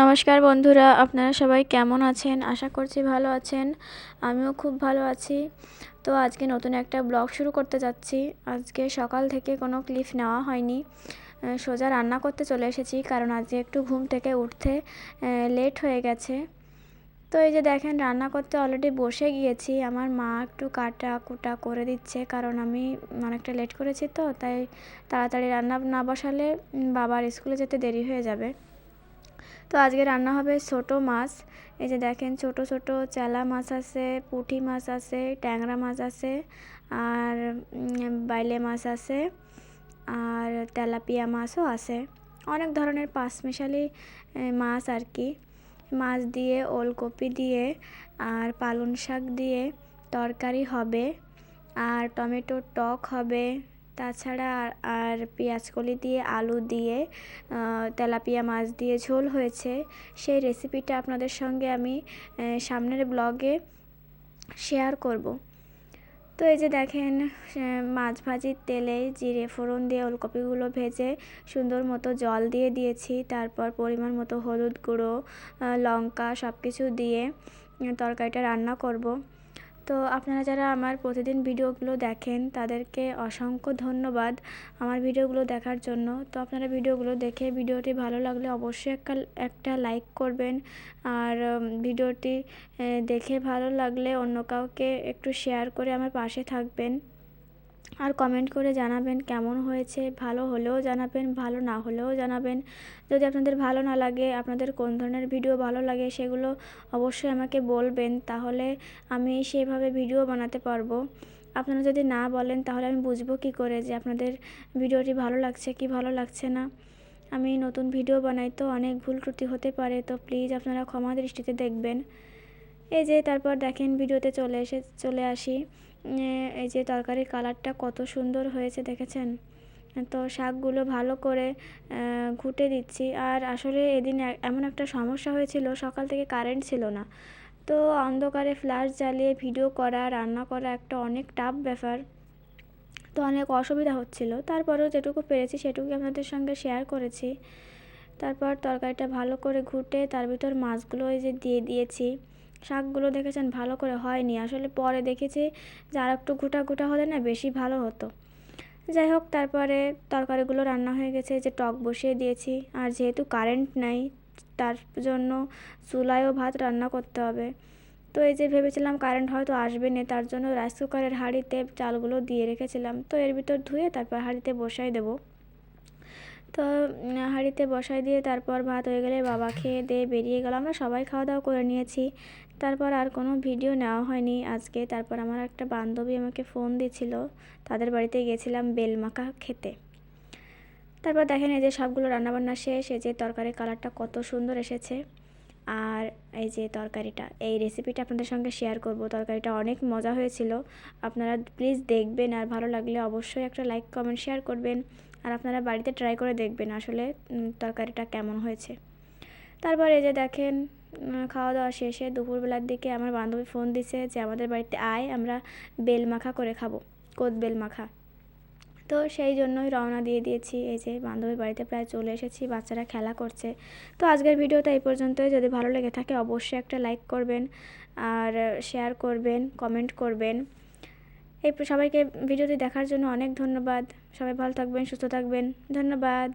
নমস্কার বন্ধুরা, আপনারা সবাই কেমন আছেন? আশা করছি ভালো আছেন। আমিও খুব ভালো আছি। তো আজকে নতুন একটা ব্লগ শুরু করতে যাচ্ছি। আজকে সকাল থেকে কোনো ক্লিপ নেওয়া হয়নি। সোজা রান্না করতে চলে এসেছি, কারণ আজকে একটু ঘুম থেকে উঠতে লেট হয়ে গেছে। তো এই যে দেখেন, রান্না করতে অলরেডি বসে গিয়েছি। আমার মা একটু কাটা কুটা করে দিচ্ছে, কারণ আমি অনেকটা লেট করেছি তো, তাই তাড়াতাড়ি রান্না না বসালে বাবার স্কুলে যেতে দেরি হয়ে যাবে। তো আজকে রান্না হবে ছোট মাছ। এই যে দেখেন ছোট ছোট চেলা মাছ আছে, পুঁটি মাছ আছে, ট্যাংরা মাছ আছে, আর বাইলে মাছ আছে, আর তেলাপিয়া মাছও আছে। অনেক ধরনের পাঁচমিশালি মাছ আর কি। মাছ দিয়ে, ওলকপি দিয়ে, আর পালং শাক দিয়ে তরকারি হবে, আর টমেটো টক হবে। তাছাড়া আর পেঁয়াজকলি দিয়ে, আলু দিয়ে তেলাপিয়া মাছ দিয়ে ঝোল হয়েছে। সেই রেসিপিটা আপনাদের সঙ্গে আমি সামনের ব্লগে শেয়ার করব। তো এই যে দেখেন মাছ ভাজির তেলে জিরে, ফোড়ন দিয়ে ওলকপিগুলো ভেজে সুন্দর মতো জল দিয়ে দিয়েছি। তারপর পরিমাণ মতো হলুদ গুঁড়ো লঙ্কা সব কিছু দিয়ে তরকারিটা রান্না করব। তো আপনারা যারা আমার প্রতিদিন ভিডিওগুলো দেখেন, তাদেরকে অসংখ্য ধন্যবাদ আমার ভিডিওগুলো দেখার জন্য। তো আপনারা ভিডিওগুলো দেখে ভিডিওটি ভালো লাগলে অবশ্যই একটা একটা লাইক করবেন। আর ভিডিওটি দেখে ভালো লাগলে অন্য কাউকে একটু শেয়ার করে আমার পাশে থাকবেন। আর কমেন্ট করে জানাবেন কেমন হয়েছে, ভালো হলেও জানাবেন, ভালো না হলেও জানাবেন। যদি আপনাদের ভালো না লাগে, আপনাদের কোন ধরনের ভিডিও ভালো লাগে সেগুলো অবশ্যই আমাকে বলবেন, তাহলে আমি সেভাবে ভিডিও বানাতে পারব। আপনারা যদি না বলেন, তাহলে আমি বুঝব কী করে যে আপনাদের ভিডিওটি ভালো লাগছে কি ভালো লাগছে না। আমি নতুন ভিডিও বানাই তো অনেক ভুল ত্রুটি হতে পারে, তো প্লিজ আপনারা ক্ষমা দৃষ্টিতে দেখবেন। এই যে, তারপর দেখেন ভিডিওতে চলে এসে, চলে আসি। এই যে তরকারির কালারটা কত সুন্দর হয়েছে দেখেছেন? তো শাকগুলো ভালো করে ঘুটে দিচ্ছি। আর আসলে এদিন এমন একটা সমস্যা হয়েছিল, সকাল থেকে কারেন্ট ছিল না। তো অন্ধকারে ফ্ল্যাশ জ্বালিয়ে ভিডিও করা, রান্না করা একটা অনেক টাফ ব্যাপার। তো অনেক অসুবিধা হচ্ছিল। তারপরেও যেটুকু পেরেছি সেটুকু আপনাদের সঙ্গে শেয়ার করেছি। তারপর তরকারিটা ভালো করে ঘুটে, তার ভিতর মাছগুলো এই যে দিয়ে দিয়েছি। শাকগুলো দেখেছেন ভালো করে হয়নি। আসলে পরে দেখেছি যে আর একটু ঘুটা ঘুটা হলে না বেশি ভালো হতো। যাই হোক, তারপরে তরকারিগুলো রান্না হয়ে গেছে, যে টক বসিয়ে দিয়েছি। আর যেহেতু কারেন্ট নাই, তার জন্য চুলায়ও ভাত রান্না করতে হবে। তো এই যে ভেবেছিলাম কারেন্ট হয়তো আসবে না, তার জন্য রাইস কুকারের হাঁড়িতে চালগুলো দিয়ে রেখেছিলাম। তো এর ভিতর ধুয়ে তারপর হাঁড়িতে বসাই দেবো। তো হাঁড়িতে বসাই দিয়ে তারপর ভাত হয়ে গেলে বাবা খেয়ে দিয়ে বেরিয়ে গেল। আমরা সবাই খাওয়া দাওয়া করে নিয়েছি। তারপর আর কোনো ভিডিও নেওয়া হয়নি। আজকে তারপর আমার একটা বান্ধবী আমাকে ফোন দিয়েছিল। তাদের বাড়িতে গেছিলাম বেলমাখা খেতে। তারপর দেখেন এই যে সবগুলো রান্নাবান্না শেষ। এই যে তরকারির কালারটা কত সুন্দর এসেছে। আর এই যে তরকারিটা, এই রেসিপিটা আপনাদের সঙ্গে শেয়ার করব। তরকারিটা অনেক মজা হয়েছিল। আপনারা প্লিজ দেখবেন। আর ভালো লাগলে অবশ্যই একটা লাইক কমেন্ট শেয়ার করবেন। আর আপনারা বাড়িতে ট্রাই করে দেখবেন আসলে তরকারিটা কেমন হয়েছে। তারপর এই যে দেখেন খাওয়া দাওয়া শেষে দুপুরবেলার দিকে আমার বান্ধবী ফোন দিছে যে, আমাদের বাড়িতে আয়, আমরা বেল মাখা করে খাব কোদ বেল মাখা। তো সেই জন্যই রওনা দিয়ে দিয়েছি। এই যে বান্ধবীর বাড়িতে প্রায় চলে এসেছি, বাচ্চারা খেলা করছে। তো আজকের ভিডিওটা এই পর্যন্তই। যদি ভালো লেগে থাকে, অবশ্যই একটা লাইক করবেন, আর শেয়ার করবেন কমেন্ট করবেন। এই সবাইকে ভিডিওটি দেখার জন্য অনেক ধন্যবাদ। সবাই ভালো থাকবেন সুস্থ থাকবেন। ধন্যবাদ।